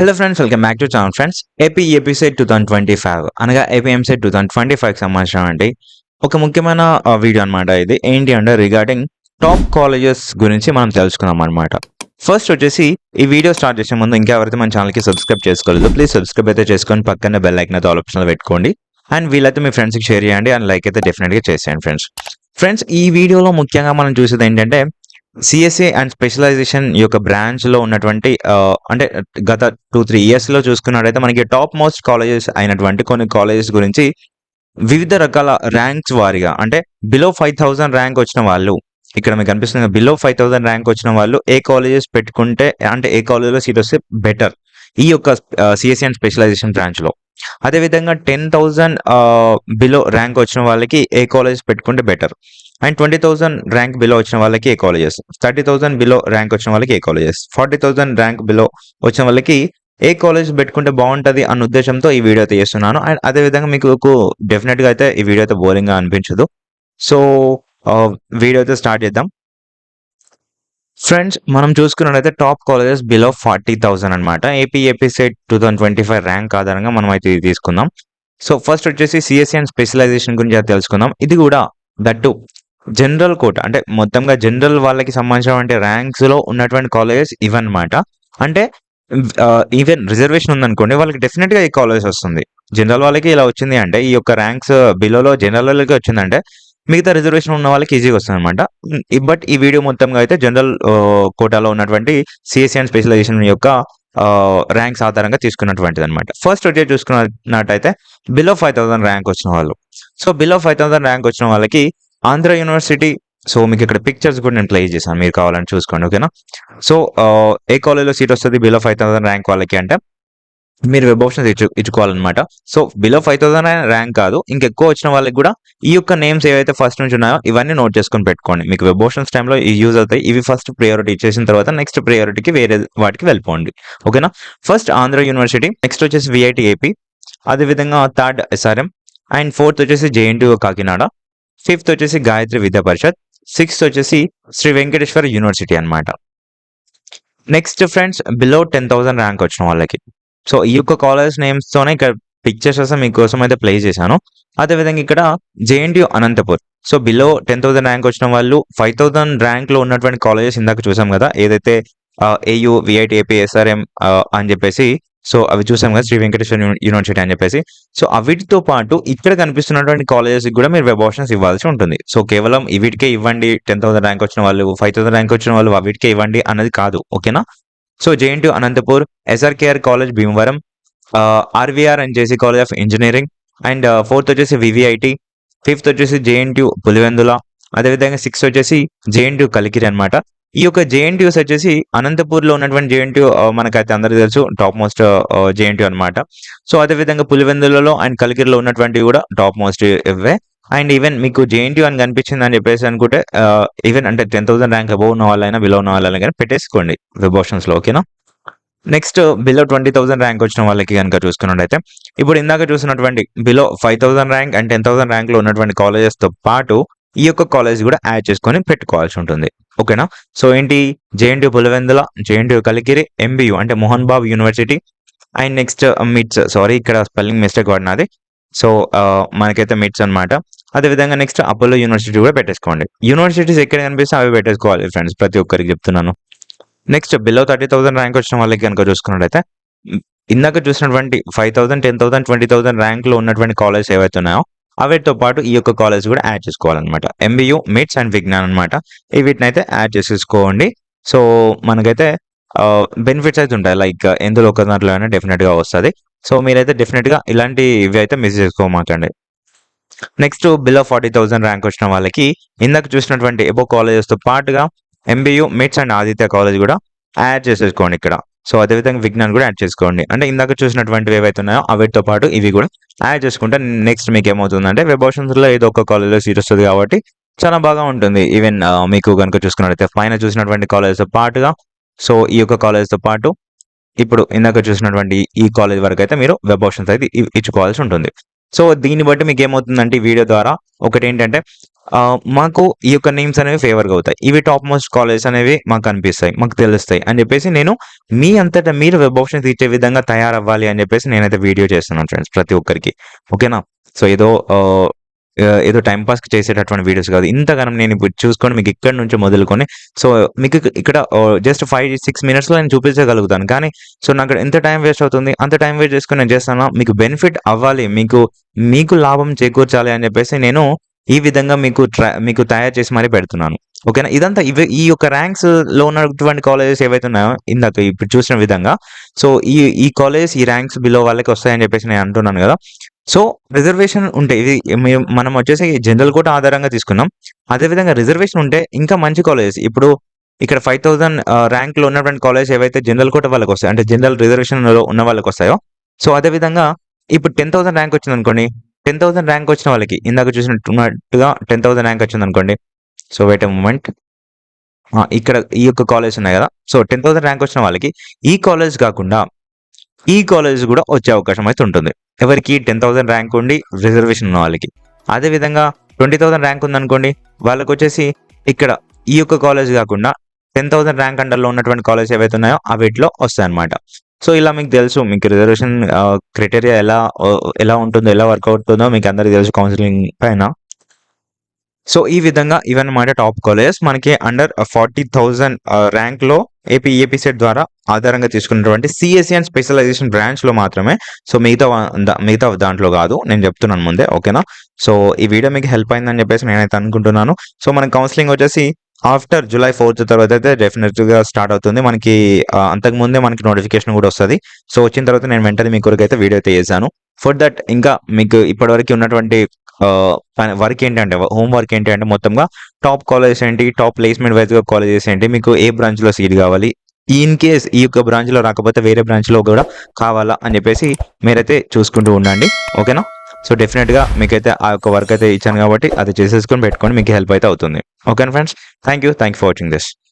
Hello friends welcome back to channel friends AP EAPCET two thousand twenty five అనగా APMC two thousand twenty five అండి. ఒక ముఖ్యమైన video అన్నమాట ఇది. ఏంటి అంటే రిగార్డింగ్ టాప్ కాలేజెస్ గురించి మనం తెలుసుకుందాం అనమాట ఫస్ట్ వచ్చేసి ఈ వీడియో స్టార్ట్ చేసే ముందు ఇంకా ఎవరైతే మన ఛానల్కి సబ్స్క్రైబ్ చేసుకోలేదు ప్లీజ్ సబ్స్క్రైబ్ అయితే చేసుకొని పక్కనే బెల్ ఐకన్ అయితే ఆల్ ఆప్షన్లో పెట్టుకోండి. అండ్ వీళ్ళైతే మీ ఫ్రెండ్స్కి షేర్ చేయండి అండ్ లైక్ అయితే డెఫినెట్గా చేసేయండి ఫ్రెండ్స్ ఫ్రెండ్స్ ఈ వీడియోలో ముఖ్యంగా మనం చూసేది ఏంటంటే సిఎస్ఏ అండ్ స్పెషలైజేషన్ ఈ యొక్క బ్రాంచ్లో ఉన్నటువంటి అంటే గత టూ త్రీ ఇయర్స్లో చూసుకున్నట్టయితే మనకి టాప్ మోస్ట్ కాలేజెస్ అయినటువంటి కొన్ని కాలేజెస్ గురించి వివిధ రకాల ర్యాంక్స్ వారిగా అంటే బిలో ఫైవ్ థౌసండ్ ర్యాంక్ వచ్చిన వాళ్ళు ఇక్కడ మీకు అనిపిస్తుంది బిలో ఫైవ్ థౌసండ్ ర్యాంక్ వచ్చిన వాళ్ళు ఏ కాలేజెస్ పెట్టుకుంటే అంటే ఏ కాలేజ్లో సీట్ వస్తే బెటర్ ఈ యొక్క సిఎస్సి అండ్ స్పెషలైజేషన్ బ్రాంచ్లో అదేవిధంగా టెన్ థౌజండ్ బిలో ర్యాంక్ వచ్చిన వాళ్ళకి ఏ కాలేజెస్ పెట్టుకుంటే better and twenty thousand rank below వచ్చిన వాళ్ళకి ఏ colleges? Thirty thousand below rank వచ్చిన వాళ్ళకి ఏ colleges? Forty thousand rank below వచ్చిన వాళ్ళకి ఏ కాలేజ్ పెట్టుకుంటే బాగుంటుంది అన్న ఉద్దేశంతో ఈ వీడియో అయితే చేస్తున్నాను. అండ్ అదే విధంగా మీకు డెఫినెట్గా అయితే ఈ వీడియో అయితే బోరింగ్గా అనిపించదు. సో వీడియో అయితే స్టార్ట్ చేద్దాం. ఫ్రెండ్స్ మనం చూసుకున్నట్లయితే top colleges below forty thousand అనమాట AP EAPCET two thousand twenty five rank ఆధారంగా మనం అయితే ఇది తీసుకుందాం. సో ఫస్ట్ వచ్చేసి సిఎస్సి అండ్ స్పెషలైజేషన్ గురించి తెలుసుకుందాం. ఇది కూడా దట్టు జనరల్ కోట. అంటే మొత్తంగా జనరల్ వాళ్ళకి సంబంధించినటువంటి ర్యాంక్స్లో ఉన్నటువంటి కాలేజెస్ ఇవన్నమాట. అంటే ఈవెన్ రిజర్వేషన్ ఉందనుకోండి వాళ్ళకి డెఫినెట్గా ఈ కాలేజ్ వస్తుంది. జనరల్ వాళ్ళకి ఇలా వచ్చింది అంటే ఈ యొక్క ర్యాంక్స్ బిలోలో జనరల్ వాళ్ళకి వచ్చిందంటే మిగతా రిజర్వేషన్ ఉన్న వాళ్ళకి ఈజీగా వస్తుంది అనమాట బట్ ఈ వీడియో మొత్తంగా అయితే జనరల్ కోటాలో ఉన్నటువంటి సిఎస్సి అండ్ స్పెషలైజేషన్ యొక్క ర్యాంక్స్ ఆధారంగా తీసుకున్నటువంటిది అనమాట ఫస్ట్ వచ్చే చూసుకున్నట్టయితే బిలో ఫైవ్ థౌసండ్ ర్యాంక్ వచ్చిన వాళ్ళు. So below five thousand rank వచ్చిన వాళ్ళకి ఆంధ్ర యూనివర్సిటీ సో మీకు ఇక్కడ పిక్చర్స్ కూడా నేను ప్లే చేశాను. మీరు కావాలని చూసుకోండి ఓకేనా సో ఏ కాలేజ్లో సీట్ వస్తుంది? బిలో ఫైవ్ థౌసండ్ ర్యాంక్ వాళ్ళకి అంటే మీరు వెబ్ ఆప్షన్స్ ఇచ్చు ఇచ్చుకోవాలన్నమాట. So below five thousand rank కాదు ఇంకెక్కువ వచ్చిన వాళ్ళకి కూడా ఈ యొక్క నేమ్స్ ఏవైతే ఫస్ట్ నుంచి ఉన్నాయో ఇవన్నీ నోట్ చేసుకొని పెట్టుకోండి. మీకు వెబ్ ఆప్షన్స్ టైంలో ఇవి యూజ్ అవుతాయి. ఇవి ఫస్ట్ ప్రియారిటీ ఇచ్చేసిన తర్వాత నెక్స్ట్ ప్రియారిటీకి వేరే వాటికి వెళ్ళిపోండి ఓకేనా ఫస్ట్ ఆంధ్ర యూనివర్సిటీ నెక్స్ట్ వచ్చేసి విఐటి ఏపీ అదేవిధంగా థర్డ్ ఎస్ఆర్ఎం అండ్ ఫోర్త్ వచ్చేసి జేఎన్టీయూ కాకినాడ. ఫిఫ్త్ వచ్చేసి గాయత్రి విద్యా పరిషత్ సిక్స్త్ వచ్చేసి శ్రీ వెంకటేశ్వర యూనివర్సిటీ అన్నమాట. Next friends below ten thousand rank వచ్చిన వాళ్ళకి. సో ఈ యొక్క కాలేజ్ నేమ్స్తోనే ఇక్కడ పిక్చర్స్ కోసం మీకోసం అయితే ప్లే చేశాను. అదేవిధంగా ఇక్కడ JNTU Anantapur. So below ten thousand rank వచ్చిన వాళ్ళు ఫైవ్ థౌసండ్ ర్యాంక్లో ఉన్నటువంటి కాలేజెస్ ఇందాక చూసాం కదా ఏదైతే ఏయూ విఐటి ఏపీఎస్ఆర్ఎం అని చెప్పేసి సో అవి చూసాం కదా శ్రీ వెంకటేశ్వర యూనివర్సిటీ అని చెప్పేసి. సో అవిటితో పాటు ఇక్కడ కనిపిస్తున్నటువంటి కాలేజెస్ కూడా మీరు వెబ్ ఆప్షన్స్ ఇవ్వాల్సి ఉంటుంది. సో కేవలం వీటికే ఇవ్వండి టెన్ థౌసండ్ ర్యాంక్ వచ్చిన వాళ్ళు ఫైవ్ థౌసండ్ ర్యాంక్ వచ్చిన వాళ్ళు అవిటికే ఇవ్వండి అన్నది కాదు ఓకేనా? So JNT Anantapur SRKR college Bhimavaram RVR and JC college of engineering and fourth వచ్చేసి వివిఐటి ఫిఫ్త్ వచ్చేసి జేఎన్టీ పులివెందుల అదేవిధంగా సిక్స్త్ వచ్చేసి జేఎన్టీ కలికిరి అనమాట ఈ యొక్క జేఎన్టీయూస్ వచ్చేసి అనంతపూర్లో ఉన్నటువంటి జేఎన్టీయూ మనకైతే అందరికీ తెలుసు టాప్ మోస్ట్ జేఎన్టీయూ అన్నమాట. సో అదేవిధంగా పులివెందులలో అండ్ కలికిరిలో ఉన్నటువంటివి కూడా టాప్ మోస్ట్ ఇవే. అండ్ ఈవెన్ మీకు జేఎన్టీ అని కనిపించింది అని చెప్పేసి అనుకుంటే ఈవెన్ అంటే టెన్ థౌసండ్ ర్యాంక్ అబౌవ్ ఉన్న వాళ్ళైనా బిలో ఉన్న వాళ్ళైనా కానీ పెట్టేసుకోండి వెబ్ ఆప్షన్స్లో ఓకేనా? Next below twenty thousand rank వచ్చిన వాళ్ళకి కనుక చూసుకున్నట్టయితే ఇప్పుడు ఇందాక చూసినటువంటి below five thousand rank and ten thousand ర్యాంక్లో ఉన్నటువంటి కాలేజెస్తో పాటు ఈ యొక్క కాలేజ్ కూడా యాడ్ చేసుకొని పెట్టుకోవాల్సి ఉంటుంది. ఓకేనా సో ఏంటి? JNT Pulivendula JNT Kalikiri MBU అంటే Mohan Babu university and next MITS sorry ఇక్కడ స్పెల్లింగ్ మిస్టేక్ పడినది. సో uh, మనకైతే మిట్స్ అన్నమాట. అదేవిధంగా నెక్స్ట్ అపోలో యూనివర్సిటీ కూడా పెట్టేసుకోండి. యూనివర్సిటీస్ ఎక్కడ కనిపిస్తే అవి పెట్టేసుకోవాలి ఫ్రెండ్స్ ప్రతి ఒక్కరికి చెప్తున్నాను. Next below thirty thousand rank వచ్చిన వాళ్ళకి కనుక చూసుకున్నట్టయితే ఇందాక చూసినటువంటి five thousand ten thousand twenty thousand ర్యాంక్లో ఉన్నటువంటి కాలేజ్ ఏవైతే ఉన్నాయో అవేటితో పాటు ఈ యొక్క కాలేజ్ కూడా యాడ్ చేసుకోవాలన్నమాట. ఎంబీయూ మిట్స్ అండ్ విజ్ఞాన్ అనమాట వీటిని అయితే యాడ్ చేసేసుకోండి. సో మనకైతే బెనిఫిట్స్ అయితే ఉంటాయి. లైక్ ఎందులో ఒక దాంట్లో అయినా డెఫినెట్గా వస్తుంది. సో మీరైతే డెఫినెట్గా ఇలాంటి ఇవి అయితే miss చేసుకోమాకండి. Next below forty thousand rank వచ్చిన వాళ్ళకి ఇందాక చూసినటువంటి ఎబో కాలేజెస్తో పాటుగా MBU MITS and Aditya college కూడా యాడ్ చేసేసుకోండి ఇక్కడ. సో అదేవిధంగా విజ్ఞాన్ కూడా యాడ్ చేసుకోండి. అంటే ఇందాక చూసినటువంటివి ఏవైతే ఉన్నాయో అవిటితో పాటు ఇవి కూడా యాడ్ చేసుకుంటే నెక్స్ట్ మీకు ఏమవుతుందంటే వెబ్ ఆప్షన్స్ ఏదో ఒక కాలేజ్లో సీట్ వస్తుంది కాబట్టి చాలా బాగా ఉంటుంది. ఈవెన్ మీకు కనుక చూసుకున్నట్లయితే పైన చూసినటువంటి కాలేజ్తో పాటుగా సో ఈ యొక్క కాలేజ్తో పాటు ఇప్పుడు ఇందాక చూసినటువంటి ఈ కాలేజ్ వరకు అయితే మీరు వెబ్ ఆప్షన్స్ అయితే ఇచ్చుకోవాల్సి ఉంటుంది. సో దీన్ని బట్టి మీకు ఏమవుతుందంటే ఈ వీడియో ద్వారా ఒకటి ఏంటంటే మాకు ఈ యొక్క నేమ్స్ అనేవి ఫేవర్గా అవుతాయి. ఇవి టాప్ మోస్ట్ కాలేజెస్ అనేవి మాకు అనిపిస్తాయి మాకు తెలుస్తాయి అని చెప్పేసి నేను మీ అంతటా మీరు వెబ్ ఆప్షన్స్ ఇచ్చే విధంగా తయారవ్వాలి అని చెప్పేసి నేనైతే వీడియో చేస్తున్నాను ఫ్రెండ్స్ ప్రతి ఒక్కరికి. ఓకేనా? సో ఏదో ఏదో టైం పాస్ చేసేటటువంటి వీడియోస్ కాదు. ఇంతగానం నేను ఇప్పుడు చూసుకొని మీకు ఇక్కడ నుంచి మొదలుకొని సో మీకు ఇక్కడ జస్ట్ ఫైవ్ సిక్స్ మినిట్స్లో నేను చూపించగలుగుతాను. కానీ సో నాకు ఎంత టైం వేస్ట్ అవుతుంది? అంత టైం వేస్ట్ చేసుకుని నేను చేస్తాను? మీకు బెనిఫిట్ అవ్వాలి. మీకు మీకు లాభం చేకూర్చాలి అని చెప్పేసి నేను ఈ విధంగా మీకు ట్రై మీకు తయారు చేసి మరీ పెడుతున్నాను. ఓకేనా? ఇదంతా ఇవి ఈ యొక్క ర్యాంక్స్లో ఉన్నటువంటి కాలేజెస్ ఏవైతే ఉన్నాయో ఇందాక ఇప్పుడు చూసిన విధంగా సో ఈ ఈ కాలేజెస్ ఈ ర్యాంక్స్ బిలో వాళ్ళకి వస్తాయని చెప్పేసి నేను అంటున్నాను కదా. సో రిజర్వేషన్ ఉంటే ఇది మేము- మనం వచ్చేసి జనరల్ కోట ఆధారంగా తీసుకున్నాం అదేవిధంగా రిజర్వేషన్ ఉంటే ఇంకా మంచి కాలేజెస్ ఇప్పుడు ఇక్కడ ఫైవ్ థౌసండ్ ర్యాంక్లో ఉన్నటువంటి కాలేజ్ ఏవైతే జనరల్ కోట వాళ్ళకి వస్తాయి అంటే జనరల్ రిజర్వేషన్లో ఉన్న వాళ్ళకి వస్తాయో సో అదే విధంగా ఇప్పుడు టెన్ థౌసండ్ ర్యాంక్ వచ్చింది అనుకోండి టెన్ థౌసండ్ ర్యాంక్ వచ్చిన వాళ్ళకి ఇందాక చూసినట్టున్నట్టుగా టెన్ థౌసండ్ ర్యాంక్ వచ్చింది అనుకోండి సో వెయిట్ మూమెంట్ ఇక్కడ ఈ యొక్క కాలేజ్ ఉన్నాయి కదా సో టెన్ థౌసండ్ ర్యాంక్ వచ్చిన వాళ్ళకి ఈ కాలేజ్ కాకుండా ఈ కాలేజ్ కూడా వచ్చే అవకాశం అయితే ఉంటుంది. ఎవరికి టెన్ థౌసండ్ ర్యాంక్ ఉండి రిజర్వేషన్ ఉన్న వాళ్ళకి. అదే విధంగా ట్వంటీ థౌసండ్ ర్యాంక్ ఉందనుకోండి వాళ్ళకి వచ్చేసి ఇక్కడ ఈ యొక్క కాలేజ్ కాకుండా టెన్ థౌసండ్ ర్యాంక్ అండర్లో ఉన్నటువంటి కాలేజ్ ఏవైతే ఉన్నాయో అవిట్లో వస్తాయన్నమాట. సో ఇలా మీకు తెలుసు మీకు రిజర్వేషన్ క్రైటీరియా ఎలా ఎలా ఉంటుందో ఎలా వర్క్ అవుతుందో మీకు అందరికీ తెలుసు కౌన్సిలింగ్ పైన. సో ఈ విధంగా ఇవన్నమాట టాప్ కాలేజెస్. మనకి అండర్ ఫార్టీ థౌజండ్ ర్యాంక్లో ఏపీ ఏపీ సెట్ ద్వారా ఆధారంగా తీసుకున్నటువంటి సిఎస్సి అండ్ స్పెషలైజేషన్ బ్రాంచ్లో మాత్రమే. సో మిగతా మిగతా దాంట్లో కాదు. నేను చెప్తున్నాను ముందే ఓకేనా? సో ఈ వీడియో మీకు హెల్ప్ అయిందని చెప్పేసి నేనైతే అనుకుంటున్నాను. సో మన కౌన్సిలింగ్ వచ్చేసి ఆఫ్టర్ జూలై ఫోర్త్ తర్వాత అయితే డెఫినెట్గా స్టార్ట్ అవుతుంది. మనకి అంతకుముందే అంతకు ముందే మనకి నోటిఫికేషన్ కూడా వస్తుంది. సో వచ్చిన తర్వాత నేను వెంటనే మీ కొరకు అయితే వీడియో అయితే చేశాను. ఫర్ దట్ ఇంకా మీకు ఇప్పటివరకు ఉన్నటువంటి వర్క్ ఏంటంటే హోమ్ వర్క్ ఏంటి అంటే మొత్తంగా టాప్ కాలేజెస్ ఏంటి టాప్ ప్లేస్మెంట్ వైజ్గా కాలేజెస్ ఏంటి మీకు ఏ బ్రాంచ్లో సీట్ కావాలి ఇన్ కేస్ ఈ యొక్క బ్రాంచ్లో రాకపోతే వేరే బ్రాంచ్లో కూడా కావాలా అని చెప్పేసి మీరైతే చూసుకుంటూ ఉండండి ఓకేనా? సో డెఫినెట్గా మీకైతే ఆ యొక్క వర్క్ అయితే ఇచ్చాను కాబట్టి అది చేసేసుకొని పెట్టుకొని మీకు హెల్ప్ అయితే అవుతుంది ఓకేనా friends? Thank you thank for watching this.